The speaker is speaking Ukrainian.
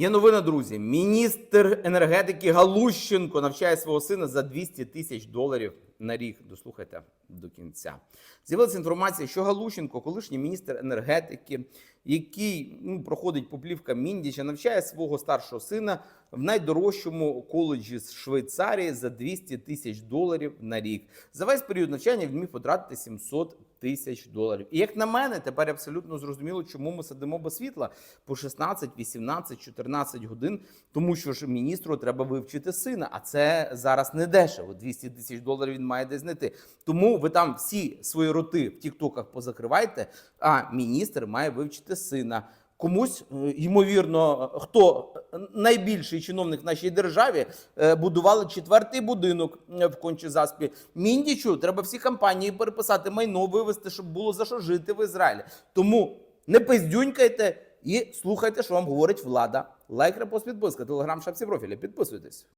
Є новина, друзі. Міністр енергетики Галущенко навчає свого сина за 200 тисяч доларів на рік. Дослухайте до кінця. З'явилася інформація, що Галущенко, колишній міністр енергетики, який ну, проходить по плівкам Міндіча, навчає свого старшого сина в найдорожчому коледжі з Швейцарії за 200 тисяч доларів на рік. За весь період навчання він міг потратити 700 тисяч доларів. І як на мене, тепер абсолютно зрозуміло, чому ми сидимо без світла по 16, 18, 14 годин, тому що ж міністру треба вивчити сина, а це зараз не дешево. 200 тисяч доларів він має десь знайти. Тому ви там всі свої роти в тіктоках позакривайте, а міністр має вивчити сина. Комусь, е, ймовірно, е, хто найбільший чиновник в нашій державі е, будували четвертий будинок е, в Кончі-Заспі. Міндічу треба всі компанії переписати майно, вивезти, щоб було за що жити в Ізраїлі. Тому не пиздюнькайте і слухайте, що вам говорить влада. Лайк, репост, підписка, телеграм, шапці профілі. Підписуйтесь.